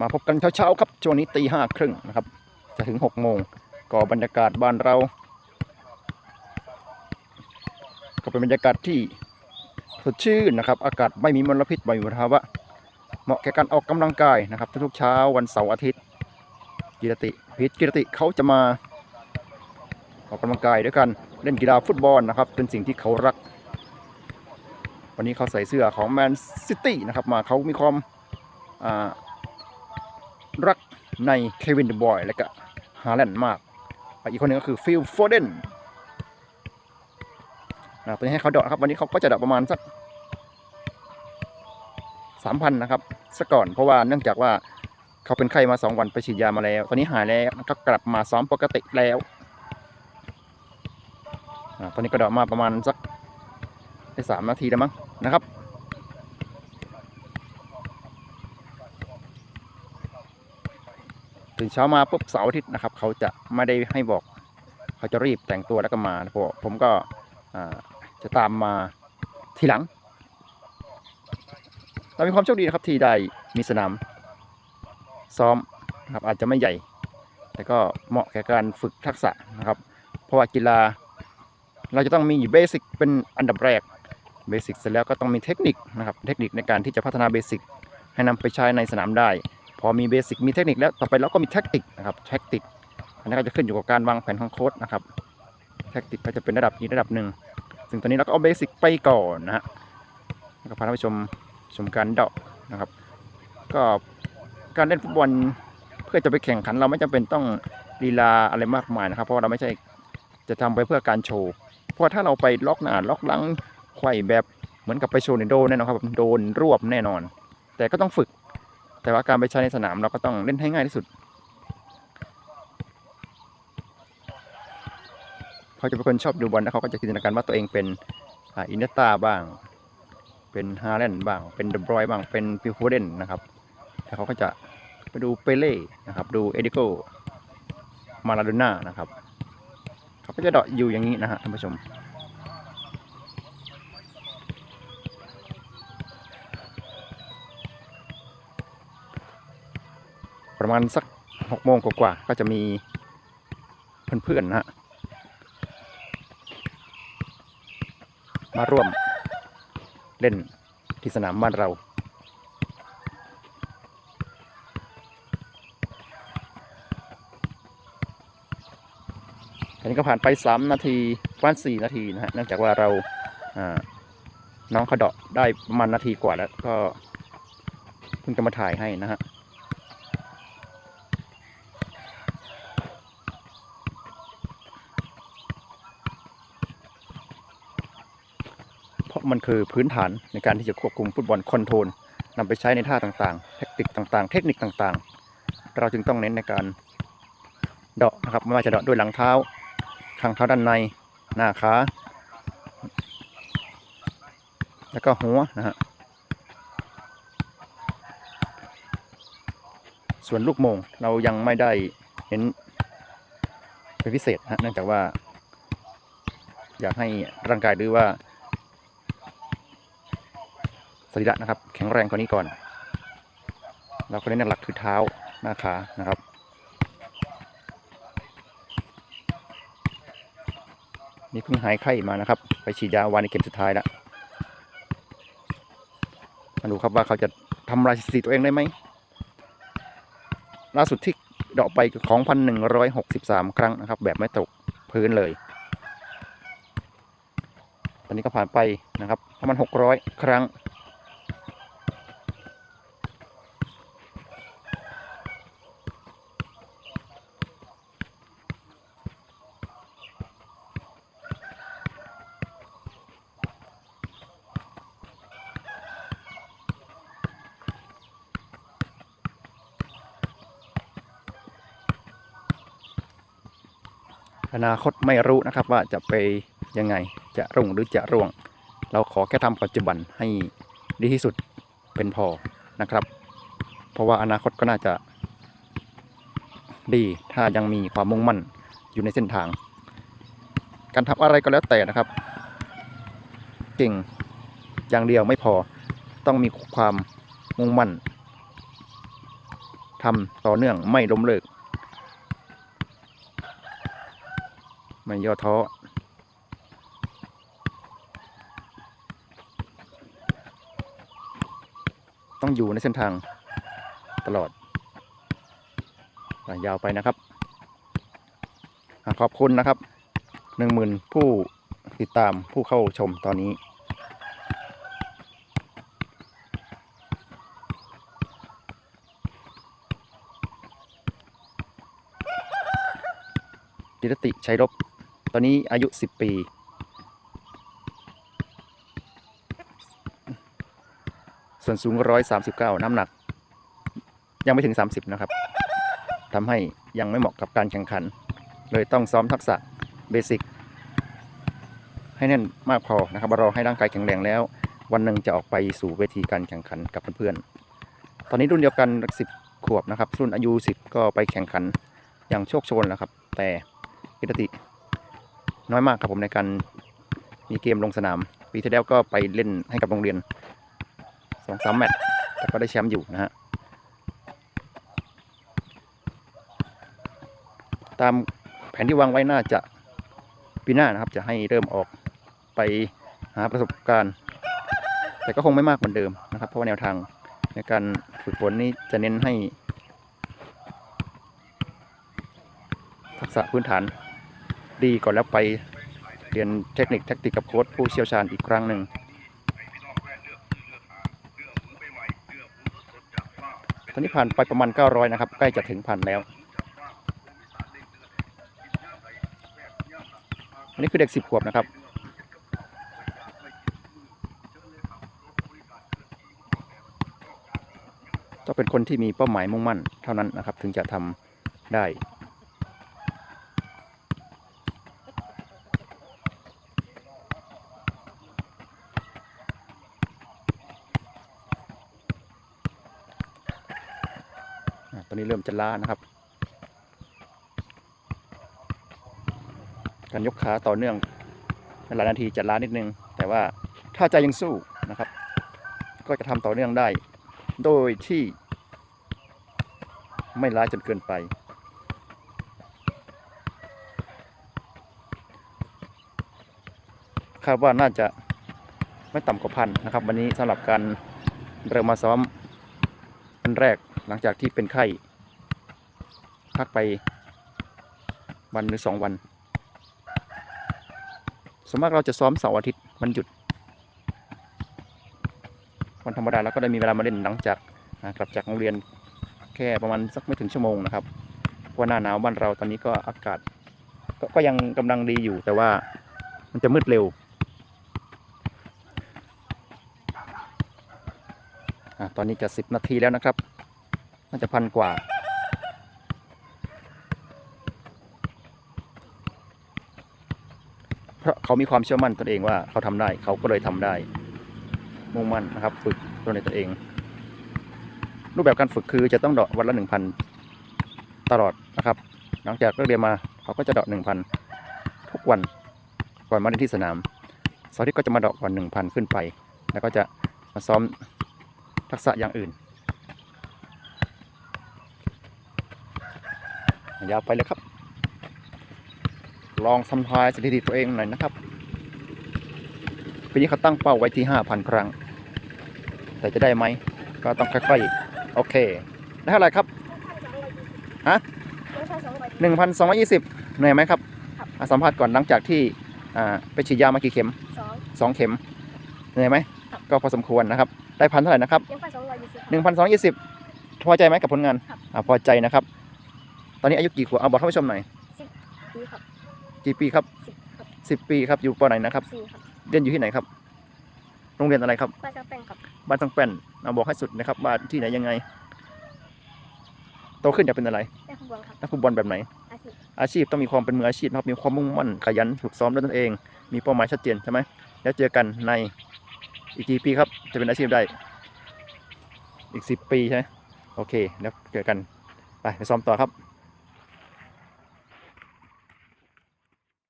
มาพบกันเช้าๆครับช่วงนี้ตีห้าครึ่งนะครับจะถึงหกโมงก็บรรยากาศบ้านเรา ก็เป็นบรรยากาศที่สดชื่นนะครับ อากาศไม่มีมลพิษไม่มีมลภาวะเหมาะแก่การออกกำลังกายนะครับ ทุกๆเช้าวันเสาร์อาทิตย์กิรติพิษกิรติเขาจะมาออกกำลังกายด้วยกันเล่นกีฬาฟุตบอลนะครับ เป็นสิ่งที่เขารัก วันนี้เขาใส่เสื้อของแมนซิตี้นะครับมาเขามีความอ่า รักในเควินเดบอยและก็ฮาแลนด์มาก อีกคนหนึ่งก็คือฟิลโฟเดนนะตอนนี้ให้เขาเดาะครับ วันนี้เขาก็จะเดาะประมาณสักสามพันนะครับซะก่อนเพราะว่าเนื่องจากว่าเขาเป็นไข้มาสองวันไปฉีดยามาแล้ว ตอนนี้หายแล้วก็กลับมาซ้อมปกติแล้วอ่าตอนนี้ก็เดาะมาประมาณสักได้สามนาทีแล้วมั้งนะครับ ตื่นเช้ามาปุ๊บเสาร์อาทิตย์นะครับ เขาจะไม่ได้ให้บอก เขาจะรีบแต่งตัวแล้วก็มาเพผมก็จะตามมาทีหลัง เรามีความโชคดีนะครับที่ได้มีสนามซ้อมนะครับอาจจะไม่ใหญ่ แต่ก็เหมาะแก่การฝึกทักษะนะครับ เพราะว่ากีฬาเราจะต้องมีเบสิกเป็นอันดับแรกเบสิกเสร็จแล้วก็ต้องมีเทคนิคนะครับเทคนิคในการที่จะพัฒนาเบสิกให้นำไปใช้ในสนามได้ อมีเบสิกมีเทคนิคแล้วต่อไปเราก็มีแท็กติกนะครับแท็กติกอันนี้ก็จะขึ้นอยู่กับการวางแผนของโค้ชนะครับแท็กติกก็จะเป็นระดับอีกระดับหนึ่งซึ่งตอนนี้เราก็เอาเบสิกไปก่อนนะฮะแล้วก็พาท่านผู้ชมชมการเดาะนะครับ ก็การเล่นฟุตบอลเพื่อจะไปแข่งขันเราไม่จำเป็นต้องลีลาอะไรมากมายนะครับ เพราะเราไม่ใช่จะทำไปเพื่อการโชว์ เพราะถ้าเราไปล็อกหน้าล็อกหลังไขว้แบบเหมือนกับไปโชว์ในโดนแน่นอนครับโดนรวบแน่นอน แต่ก็ต้องฝึก แต่ว่าการไปใช้ในสนามเราก็ต้องเล่นให้ง่ายที่สุด เขาจะเป็นคนชอบดูบอลแล้วเขาก็จะจินตนาการว่าตัวเองเป็นอินเนตาบ้าง เป็นฮาแลนด์บ้าง เป็นเดบรอยบ้าง เป็นฟิลโฟเดนนะครับแล้วเขาก็จะไปดูเปเล่นะครับ ดูเอดิโก มาลาโดน่านะครับ เขาก็จะเดาะอยู่อย่างนี้นะฮะท่านผู้ชม ประมาณสักหกโมงกว่าๆก็จะมีเพื่อนๆนะฮะมาร่วมเล่นที่สนามบ้านเรา อันนี้ก็ผ่านไป 3 นาทีประมาณ4นาทีนะฮะ เนื่องจากว่าเราอ่าน้องเขาเดาะได้ประมาณนาทีกว่าแล้วก็เพิ่งจะมาถ่ายให้นะฮะ เพราะ มันคือพื้นฐานในการที่จะควบคุมฟุตบอลคอนโทรลนำไปใช้ในท่าต่างๆเทคนิคต่างๆ เทคนิคต่างๆ เราจึงต้องเน้นในการเดาะนะครับไม่ว่าจะเดาะด้วยหลังเท้าข้างเท้าด้านในหน้าขาแล้วก็หัวนะฮะส่วนลูกโมงเรายังไม่ได้เห็นเป็นพิเศษนะฮะเนื่องจากว่า อยากให้ร่างกายหรือว่า สรีระนะครับ แข็งแรงกว่านี้ก่อนเราก็เน้นหลักคือเท้าหน้าขานะครับนี่เพิ่งหายไข้มานะครับ ไปฉีดยาวันในเกมสุดท้ายแล้วมาดูครับว่าเขาจะทำลายสถิติตัวเองได้ไหมล่าสุดที่เดาะไปของพันหนึ่งร้อยหกสิบสามครั้งนะครับ แบบไม่ตกพื้นเลย ตอนนี้ก็ผ่านไปนะครับประมาณหกร้อยครั้ง อนาคตไม่รู้นะครับว่าจะไปยังไงจะรุ่งหรือจะร่วง เราขอแค่ทำปัจจุบันให้ดีที่สุดเป็นพอนะครับ เพราะว่าอนาคตก็น่าจะ ดีถ้ายังมีความมุ่งมั่นอยู่ในเส้นทาง การทำอะไรก็แล้วแต่นะครับเก่งอย่างเดียวไม่พอต้องมีความมุ่งมั่นทำต่อเนื่องไม่ล้มเลิก ไม่ย่อท้อต้องอยู่ในเส้นทางตลอดยาวไปนะครับ ขอบคุณนะครับหนึ่งหมื่นผู้ติดตามผู้เข้าชมตอนนี้กิรติชัยรบ ตอนนี้อายุ 10 ปี ส่วนสูง 139 น้ำหนัก ยังไม่ถึง 30 นะครับทำให้ยังไม่เหมาะกับการแข่งขัน เลยต้องซ้อมทักษะเบสิกให้แน่นมากพอนะครับรอให้ร่างกายแข็งแรงแล้ว วันหนึ่งจะออกไปสู่เวทีการแข่งขันกับเพื่อนๆ ตอนนี้รุ่นเดียวกัน10ขวบนะครับ รุ่นอายุ10ก็ไปแข่งขันอย่างโชคโชนแล้วครับ แต่กิรติ น้อยมากครับผมในการมีเกมลงสนาม ปีที่แล้วก็ไปเล่นให้กับโรงเรียนสองสามแมตช์แต่ก็ได้แชมป์อยู่นะฮะตามแผนที่วางไว้น่าจะปีหน้านะครับ จะให้เริ่มออกไปหาประสบการณ์ แต่ก็คงไม่มากเหมือนเดิมนะครับ เพราะว่าแนวทางในการฝึกฝนนี้จะเน้นให้ ทักษะพื้นฐาน ดีก่อนแล้วไปเรียนเทคนิคแทคติกกับโค้ชผู้เชี่ยวชาญอีกครั้งหนึ่งตอนนี้ผ่านไปประมาณ 900 นะครับ ใกล้จะถึงพันแล้วอันนี้คือเด็ก 10 ขวบนะครับต้องเป็นคนที่มีเป้าหมายมุ่งมั่นเท่านั้นนะครับ ถึงจะทำได้ อนนี้เริ่มจะล้านะครับ การยกขาต่อเนื่องในหลายนาทีจะล้านิดนึง แต่ว่าถ้าใจยังสู้นะครับ ก็จะทำต่อเนื่องได้ โดยที่ ไม่ล้าจนเกินไป คาดว่าน่าจะไม่ต่ำกว่าพันนะครับ วันนี้สำหรับการเริ่มมาซ้อมวันแรก หลังจากที่เป็นไข้ พักไปวันหรือสองวันส่วนมากเราจะซ้อมเสาร์อาทิตย์วันหยุด วันธรรมดาเราก็ได้มีเวลามาเล่นหลังจากกลับจากโรงเรียนแค่ประมาณสักไม่ถึงชั่วโมงนะครับว่าหน้าหนาวบ้านเราตอนนี้ก็อากาศกก็ยังกำลังดีอยู่แต่ว่ามันจะมืดเร็วอตอนนี้จะสิบนาทีแล้วนะครับ น่าจะพันกว่า เพราะเขามีความเชื่อมั่นตนเองว่าเขาทำได้ เขาก็เลยทำได้ มุ่งมั่นนะครับ ฝึกตัวในตัวเอง รูปแบบการฝึกคือจะต้องเดาะวันละหนึ่งพันตลอดนะครับ หลังจากเลิกเรียนมาเขาก็จะเดาะหนึ่งพันทุกวันก่อนมาเล่นที่สนามเสาร์อาที่ก็จะมาเดาะก่อนหนึ่งพันขึ้นไป แล้วก็จะมาซ้อมทักษะอย่างอื่น ยาวไปเลยครับ ลองทำทายสถิติตัวเองหน่อยนะครับปีนี้เขาตั้งเป้าไว้ที่ 5,000 ครั้ง แต่จะได้ไหม ก็ต้องค่อยๆโอเค ได้เท่าไหร่ครับ ฮะ1,220เหนื่อยไหมครับครับอะสัมภาษณ์ก่อนหลังจากที่อ่าไปฉีดยามากี่เข็มสอง2เข็มเหนื่อยไหมครับก็พอสมควรนะครับ ได้พันเท่าไหร่นะครับยังไปสองร้อยยี่สิบหนึ่งพันสองยี่สิบพอใจไหมกับผลงานครับอ่าพอใจนะครับต อนนี้อายุกี่ขวบเอาบอกท่านผู้ชมหน่อยปีครับกี่ปีครับสิบครับสิบปีครับอยู่ปไหนนะครับ สี่ครับเรียนอยู่ที่ไหนครับ โรงเรียนอะไรครับ ป้าเจ้าแป้งครับบ้านสังแป้นเอาบอกให้สุดนะครับว่าที่ไหนยังไง โตขึ้นจะเป็นอะไรแม่ขบวนครับนักฟุตบอลแบบไหน อาทิตย์อาชีพต้องมีความเป็นมืออาชีพนะครับ มีความมุ่งมั่นขยันฝึกซ้อมด้วยตนเอง มีเป้าหมายชัดเจนใช่ไหมแล้วเจอกันในอีกกี่ปีครับ จะเป็นอาชีพได้ อีกสิบปีใช่ไหมโอเค แล้วเจอกัน ไปไปซ้อมต่อครับ